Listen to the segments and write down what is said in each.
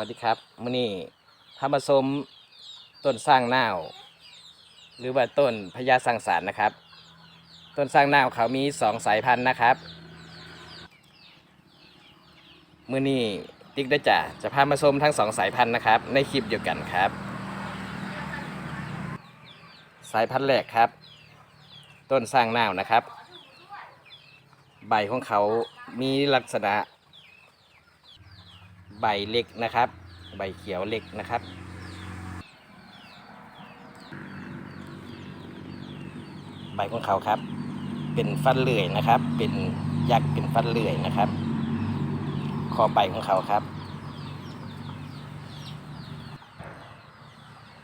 วัสดีครับมื่อนี้พามาชมต้นสร้างนาวหรือว่าต้นพญาสังสารนะครับ ต้นสร้างนาวเขามีสองสายพันธุ์นะครับมื่อนี้ติ๊กได้จะจะพามาชมทั้งสองสายพันธุ์นะครับ ในคลิปเดียวกันครับ สายพันธุ์แรกครับ ต้นสร้างนาวนะครับ ใบของเขามีลักษณะ ใบเล็กนะครับ ใบเขียวเล็กนะครับ ใบของเขาครับ เป็นฟันเลื่อยนะครับ เป็นยักษ์เป็นฟันเลื่อยนะครับคอใบของเขาครับ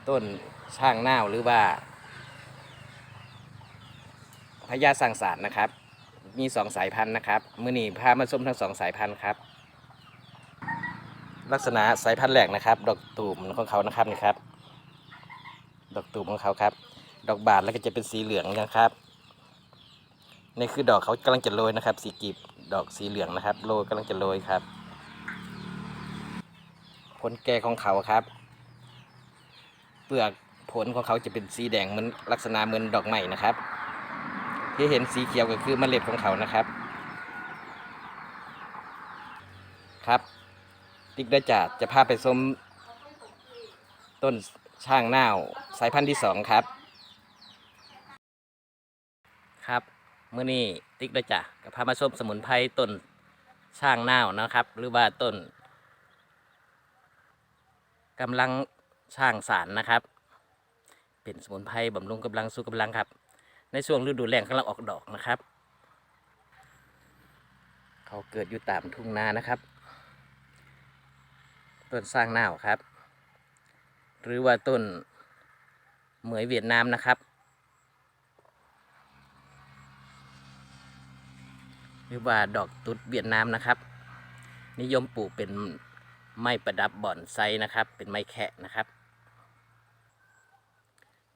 ต้นช่างนาวหรือว่าพญาสังสารนะครับ มีสองสายพันธุ์นะครับ มือหนีพามาชมทั้งสองสายพันธุ์ครับ ลักษณะสายพันธุ์แรกนะครับ ดอกตูมของเขานะครับนี่ครับ ดอกตูมของเขาครับ ดอกบานแล้วก็จะเป็นสีเหลืองนะครับนี่คือดอกเขากำลังจะโรยนะครับ สีกีบดอกสีเหลืองนะครับ โรยกำลังจะโรยครับ ผลแก่ของเขาครับ เปลือกผลของเขาจะเป็นสีแดงเหมือนลักษณะเหมือนดอกไม้นะครับ ที่เห็นสีเขียวก็คือเมล็ดของเขานะครับครับ ติ๊กได้จะจะพาไปชมต้นช่างนาวสายพันธุ์ที่สองครับ ครับเมื่อนี้ติ๊กได้จะก็พามาชมสมุนไพรต้นช่างนาวนะครับ หรือว่าต้นกำลังช่างสารนะครับ เป็นสมุนไพรบำรุงกำลังสู้กำลังครับ ในช่วงฤดูแล้งกำลังออกดอกนะครับ เขาเกิดอยู่ตามทุ่งนานะครับ ต้นสร้างนาวครับ หรือว่าต้นเหมยเวียดนามนะครับ หรือว่าดอกตุดเวียดนามนะครับ นิยมปลูกเป็นไม้ประดับบ่อนไซนะครับ เป็นไม้แคะนะครับ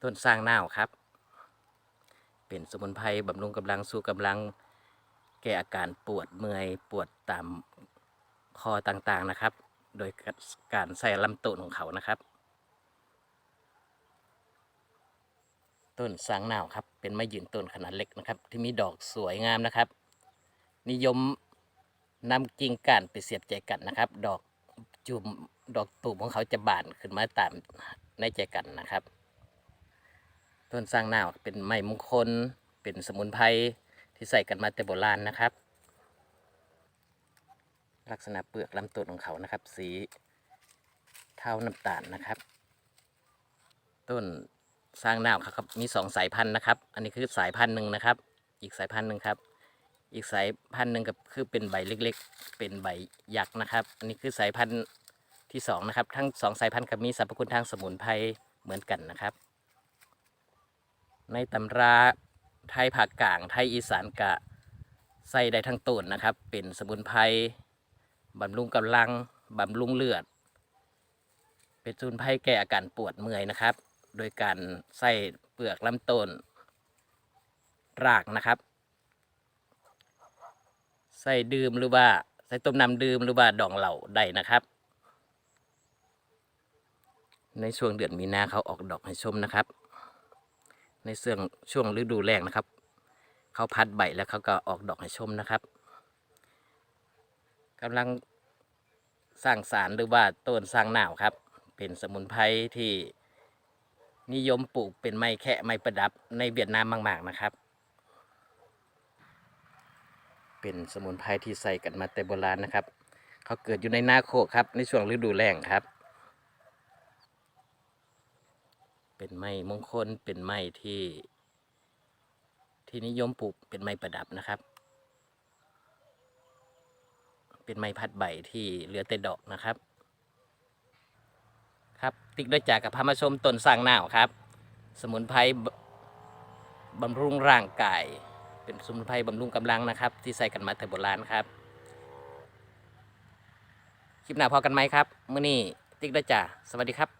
ต้นสร้างนาวครับ เป็นสมุนไพรบำรุงกำลังสู้กำลังแก้อาการปวดเมื่อยปวดตามคอต่างๆนะครับ โดยการใส่ลำต้นของเขานะครับ ต้นสางนาวครับ เป็นไม้ยืนต้นขนาดเล็กนะครับ ที่มีดอกสวยงามนะครับ นิยมนำกิ่งก้านไปเสียบใจกันนะครับ ดอกจุ่มดอกตูมของเขาจะบานขึ้นมาตามในใจกันนะครับ ต้นสร้างนาวเป็นไม้มงคล เป็นสมุนไพรที่ใส่กันมาแต่โบราณนะครับ ลักษณะเปลือกลำต้นของเขานะครับ สีเทาน้ำตาลนะครับ ต้นสร้างหน้าวครับมีสองสายพันธุ์นะครับ อันนี้คือสายพันธุ์หนึ่งนะครับ อีกสายพันธุ์หนึ่งครับ อีกสายพันธุ์หนึ่งกับคือเป็นใบเล็ก ๆ เป็นใบยักษ์นะครับ อันนี้คือสายพันธุ์ที่สองนะครับ ทั้งสองสายพันธุ์กับมีสรรพคุณทางสมุนไพรเหมือนกันนะครับ ในตำราไทยภาคกลางไทยอีสานกะใส่ได้ทั้งต้นนะครับ เป็นสมุนไพร บำรุงกำลังบำรุงเลือด เป็นสมุนไพรแก้อาการปวดเมื่อยนะครับ โดยการใส่เปลือกลำต้น รากนะครับ ใส่ดื่มหรือว่าใส่ต้มน้ำดื่มหรือว่าดองเหล่าได้นะครับ ในช่วงเดือนมีนาเขาออกดอกให้ชมนะครับ ในช่วงช่วงฤดูแล้งนะครับ เขาพัดใบแล้วเขาก็ออกดอกให้ชมนะครับ กำลังสร้างสารหรือว่าต้นสร้างหนาวครับ เป็นสมุนไพรที่นิยมปลูกเป็นไม้แค่ไม้ประดับในเวียดนามมากๆนะครับ เป็นสมุนไพรที่ใส่กันมาแต่โบราณนะครับ เขาเกิดอยู่ในนาโคครับ ในช่วงฤดูแล้งครับ เป็นไม้มงคลเป็นไม้ที่ ที่นิยมปลูกเป็นไม้ประดับนะครับ เป็นไม้พัดใบที่เหลือแต่ดอกนะครับ ครับติ๊กได้จากกับพามาชมต้นสร้างหนาวครับ สมุนไพรบำรุงร่างกาย เป็นสมุนไพรบำรุงกำลังนะครับ ที่ใส่กันมาแต่โบราณครับ คลิปหน้าพอกันไหมครับ มื้อนี้ติ๊กได้จ่าสวัสดีครับ